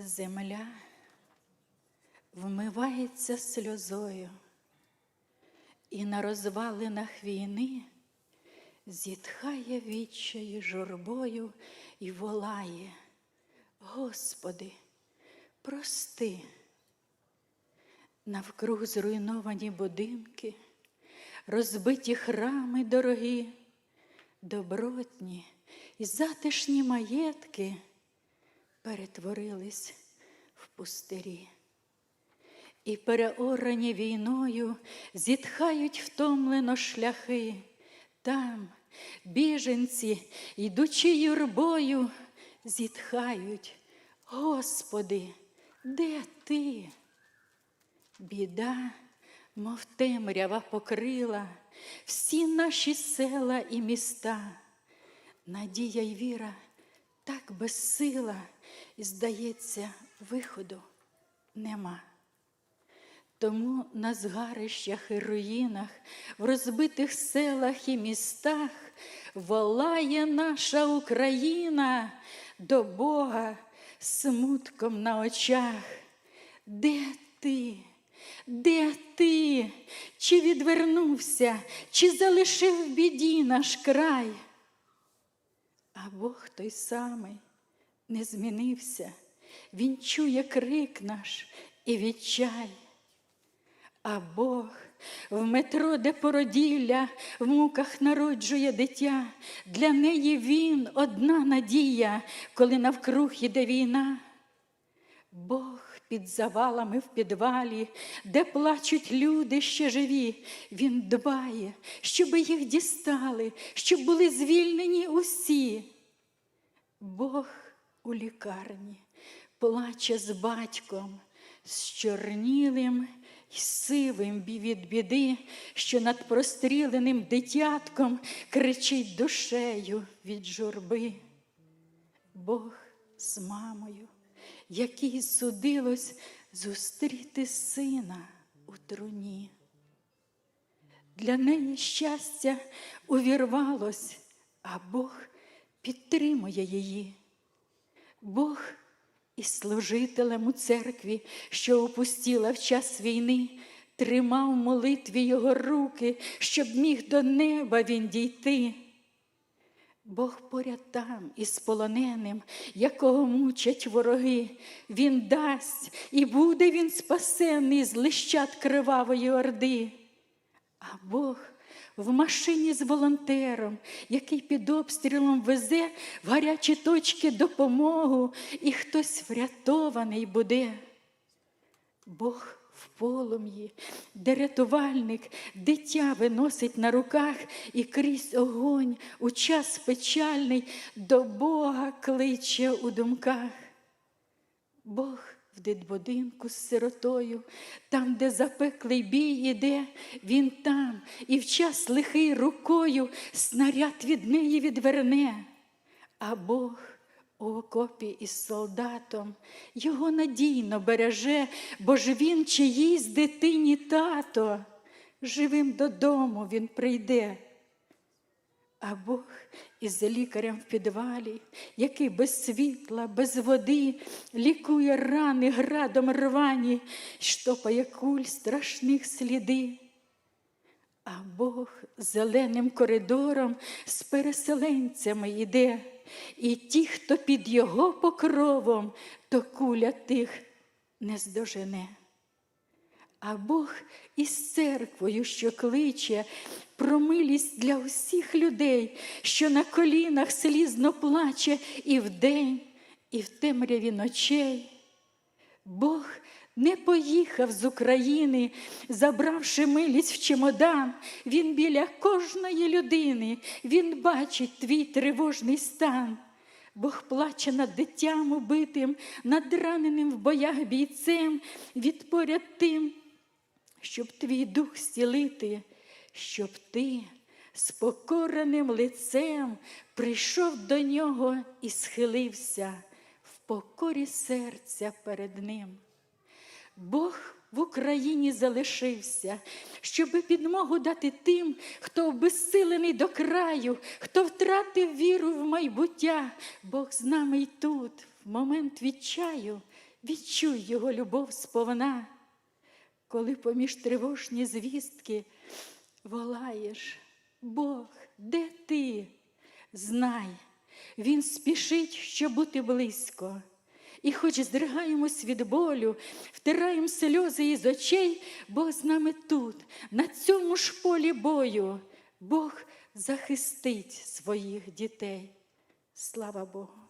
Земля вмивається сльозою, і на розвалинах війни зітхає відчаю журбою і волає. Господи, прости. Навкруг зруйновані будинки, розбиті храми дорогі, добротні і затишні маєтки перетворились в пустирі. І переорані війною зітхають втомлено шляхи. Там біженці, йдучи юрбою, зітхають. Господи, де ти? Біда, мов темрява покрила всі наші села і міста. Надія й віра так безсила, і, здається, виходу нема. Тому на згарищах і руїнах, в розбитих селах і містах волає наша Україна до Бога смутком на очах. Де ти? Де ти? Чи відвернувся, чи залишив в біді наш край? А Бог той самий не змінився, Він чує крик наш і відчай. А Бог в метро, де породілля, в муках народжує дитя, для неї він одна надія, коли навкруг іде війна. Бог під завалами в підвалі, де плачуть люди ще живі, Він дбає, щоб їх дістали, щоб були звільнені усі. Бог у лікарні плаче з батьком, з чорнілим і сивим від біди, що над простріленим дитятком кричить душею від журби. Бог з мамою, якій судилось зустріти сина у труні. Для неї щастя увірвалось, а Бог підтримує її. Бог і служителем у церкві, що опустіла в час війни, тримав молитві його руки, щоб міг до неба він дійти. Бог поряд там із полоненим, якого мучать вороги, Він дасть, і буде він спасений з лищат кривавої орди. А Бог в машині з волонтером, який під обстрілом везе в гарячі точки допомогу, і хтось врятований буде. Бог в полум'ї, де рятувальник дитя виносить на руках і крізь огонь у час печальний до Бога кличе у думках. Бог в дитбудинку з сиротою, там, де запеклий бій іде, він там, і в час лихий рукою снаряд від неї відверне. А Бог у окопі із солдатом його надійно береже, бо ж він чиїсь дитині тато, живим додому він прийде. А Бог із лікарем в підвалі, який без світла, без води лікує рани градом рвані, штопає куль страшних сліди. А Бог зеленим коридором з переселенцями йде, і ті, хто під його покровом, то куля тих не здожене. А Бог із церквою, що кличе про милість для усіх людей, що на колінах слізно плаче і вдень, і в темряві ночей. Бог не поїхав з України, забравши милість в чемодан. Він біля кожної людини, він бачить твій тривожний стан. Бог плаче над дитям убитим, над раненим в боях бійцем, від поряд тим, щоб твій дух зцілити, щоб ти з покореним лицем прийшов до нього і схилився в покорі серця перед ним. Бог в Україні залишився, щоби підмогу дати тим, хто обезсилений до краю, хто втратив віру в майбуття. Бог з нами й тут, в момент відчаю, відчуй його любов сповна, коли поміж тривожні звістки волаєш, Бог, де ти? Знай, Він спішить, щоб бути близько. І хоч здригаємось від болю, втираєм сльози із очей, Бог з нами тут, на цьому ж полі бою. Бог захистить своїх дітей. Слава Богу.